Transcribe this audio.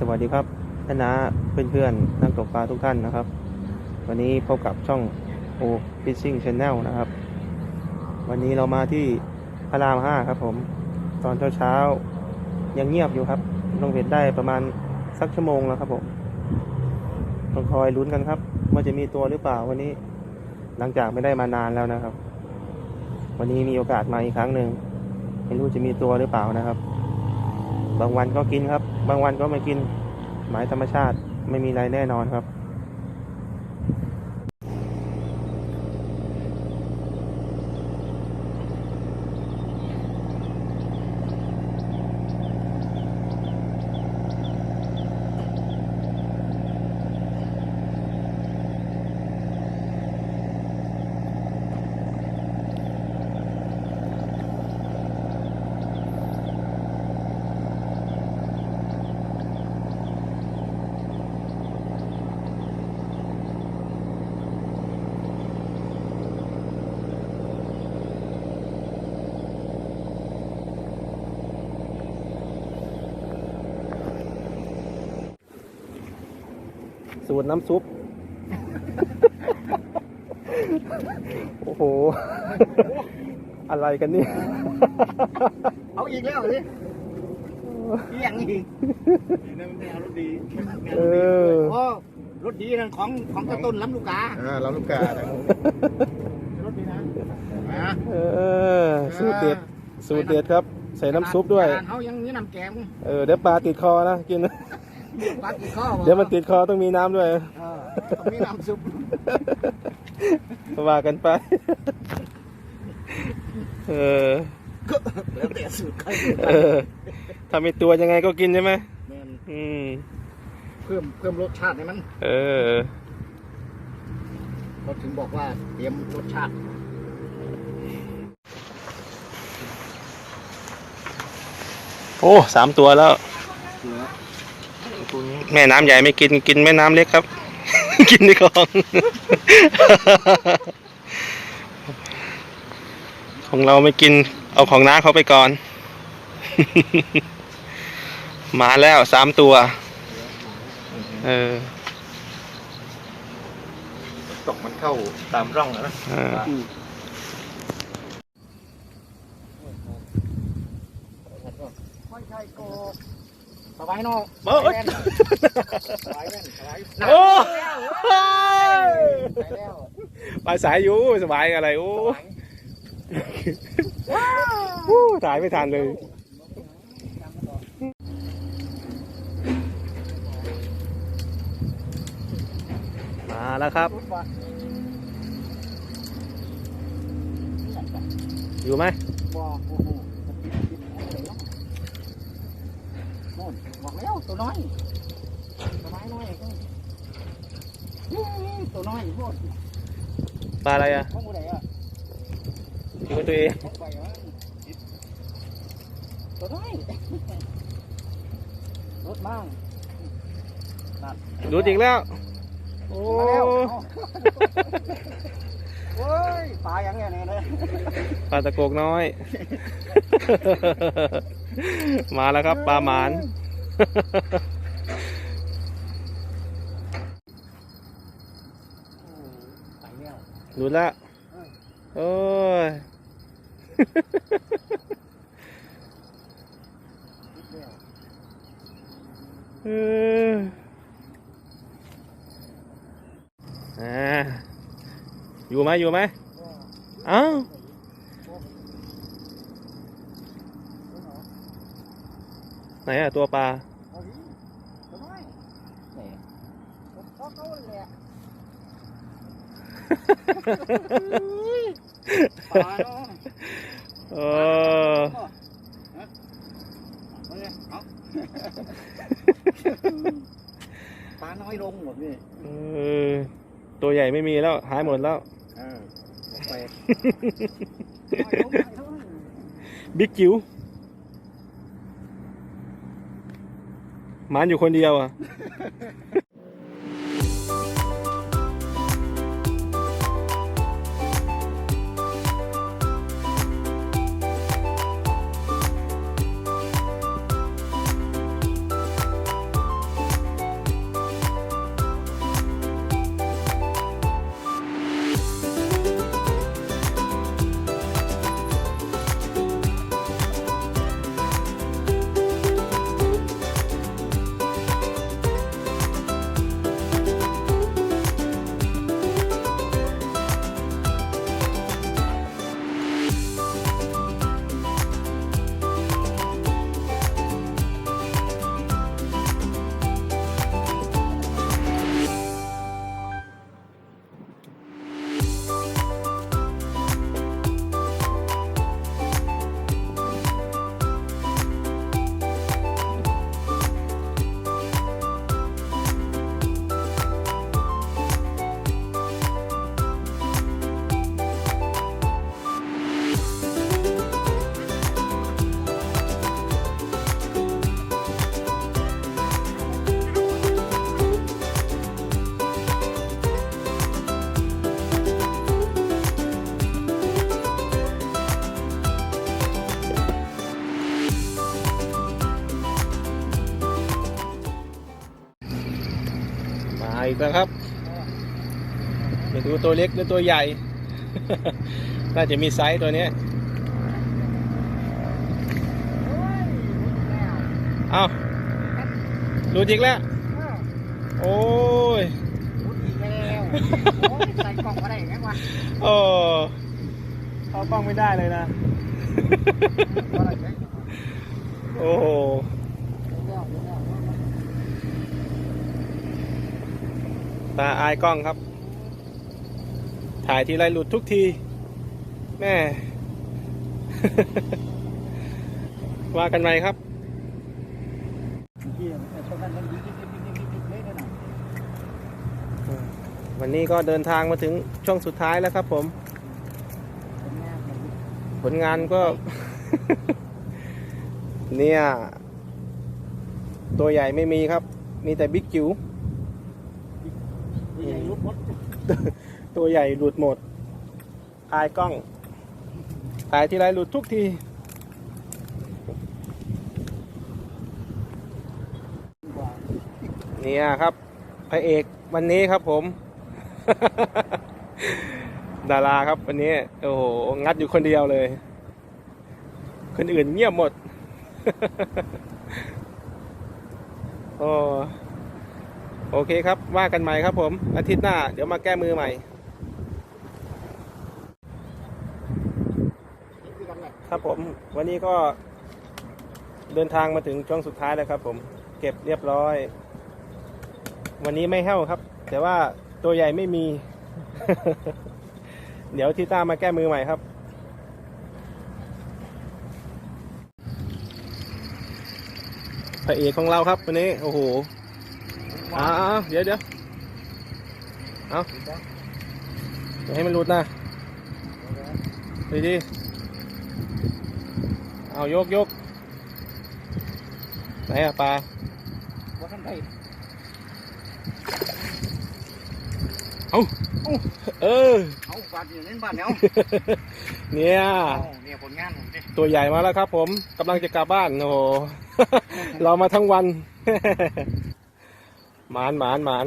สวัสดีครับท่านนะเพื่อนๆนักตกปลาทุกท่านนะครับ วันนี้พบกับช่องโอฟิชชิ่งช n แนลนะครับ วันนี้เรามาที่พระรามห้าครับผม ตอนเช้าๆยังเงียบอยู่ครับลงเบ็ดได้ประมาณสักชั่วโมงแล้วครับผมต้องคอยลุ้นกันครับ ว่าจะมีตัวหรือเปล่าวันนี้ หลังจากไม่ได้มานานแล้วนะครับ วันนี้มีโอกาสมาอีกครั้งหนึ่งไม่รู้จะมีตัวหรือเปล่านะครับ บางวันก็กินครับ บางวันก็ไม่กิน หมายธรรมชาติไม่มีอะไรแน่นอนครับ สูตรน้ำซุป โอ้โห อะไรกันเนี่ย เอาอีกแล้วสิอีกอย่างอีกนี่นะมันแนวรถดีเออโอ้รถดีนั่นของของกระต้นลำลูกกาอ่าเราลูกกานะรถดีนะอ่าเออ สูตรเด็ด สูตรเด็ดครับ ใส่น้ำซุปด้วยเขายังนี่น้ำแกงเออ เดี๋ยวปลาติดคอนะกินนะ ปลากี่ข้อเดี๋ยวมันติดคอต้องมีน้ำด้วยเออต้องมีน้ำซุปว่ากันไป เออก็แล้วแต่สูตรใครสูตรเออถ้ามีตัวยังไงก็กินใช่ไหมแม่นอืม เพิ่มเพิ่มรสชาติให้มันเออ เขาถึงบอกว่าเตรียมรสชาติโอ้สามตัวแล้ว แม่น้ำใหญ่ไม่กินกินแม่น้ำเล็กครับ กินในคลอง ของเราไม่กิน เอาของน้าเขาไปก่อน มาแล้วสามตัว เออตกมันเข้าตามร่องนะอ่าไม่ใช่โก สบายเนาะโอ้ยสบายแน่นสบายโอ้ไปแล้วปลาสายอยู่สบายอะไรโอ้โอ้ถ่ายไม่ทันเลยมาแล้วครับ อยู่ไหม บอก โอ้โหโน่นบอกแล้วตัวน้อยตัวน้อยน้อยก็ตัวน้อยโคตรปลาอะไรอะของกูไหนอะอยู่กับตัวเองของไปวะตัวน้อยรถมั่งดูดอีกแล้ว โอ้มาแล้วโอ้ยปลาอย่างเงี้ยเนี่ยเลยปลาตะโกกน้อย มาแล้วครับปลาหมานไปแล้วดูดละโอ้ยเอออ่าอยู่ไหมอยู่ไหมเอ้า ไหนอะตัวปลาเอาดิตัวน้อยนี่ผมขอเขาแหละปลาเนาะเออเอาเลยเอาปลาน้อยลงหมดนี่เออตัวใหญ่ไม่มีแล้ว หายหมดแล้วเออหมดไปน้อยลงน้อยลงบิ๊กจิ๋ว หมันอยู่คนเดียวอะ อีกแล้วครับไม่รู้ตัวเล็กหรือตัวใหญ่ น่าจะมีไซส์ตัวเนี้ยโอ้ยแล้วเอ้าหลุดอีกแล้วเออโอ้ยพูดอีกแล้วโอ้ยใส่กล่องมาได้ยังไงวะโอ้เข้ากล้องไม่ได้เลยนะว่าอะไรเนี่ยโอ้โห เดี๋ยวเดี๋ยวเดี๋ยว ตาอายกล้องครับ ถ่ายทีไรหลุดทุกที แม่ ว่ากันไหมครับเดี๋ยวไอ้ตัวนั้นมันยิงยิงยิงยิงยิงยิงเลยนะวันนี้ก็เดินทางมาถึงช่วงสุดท้ายแล้วครับผมผมแม่ผม ผลงานก็ เนี่ย ตัวใหญ่ไม่มีครับ มีแต่บิ๊กจิ๋วใหญ่ลุกมด ตัวใหญ่หลุดหมดอายกล้องถ่ายทีไรหลุดทุกที เนี่ยครับ พระเอกวันนี้ครับผม ดาราครับวันนี้ โอ้โห งัดอยู่คนเดียวเลย คนอื่นเงียบหมด โอ้ โอเคครับ ว่ากันใหม่ครับผม อาทิตย์หน้า เดี๋ยวมาแก้มือใหม่นี่คือกันแหละครับผม วันนี้ก็เดินทางมาถึงช่วงสุดท้ายแล้วครับ ผมเก็บเรียบร้อย วันนี้ไม่แห้วครับ แต่ว่าตัวใหญ่ไม่มี เดี๋ยวที่ต้ามาแก้มือใหม่ครับพระเอกของเราครับวันนี้ โอ้โห อ้าวเดี๋ยวเดี๋ยวเอาอย่าให้มันหลุดนะดีดีๆเอายกยกไหนอะปลาว่าท่านไทยเออเอาบาดอยู่เล่นบ้านเนาะเนี่ยเนี่ยผลงานผมดิตัวใหญ่มาแล้วครับผมกำลังจะกลับบ้านโอ้โหรอมาทั้งวัน หมานหมานหมาน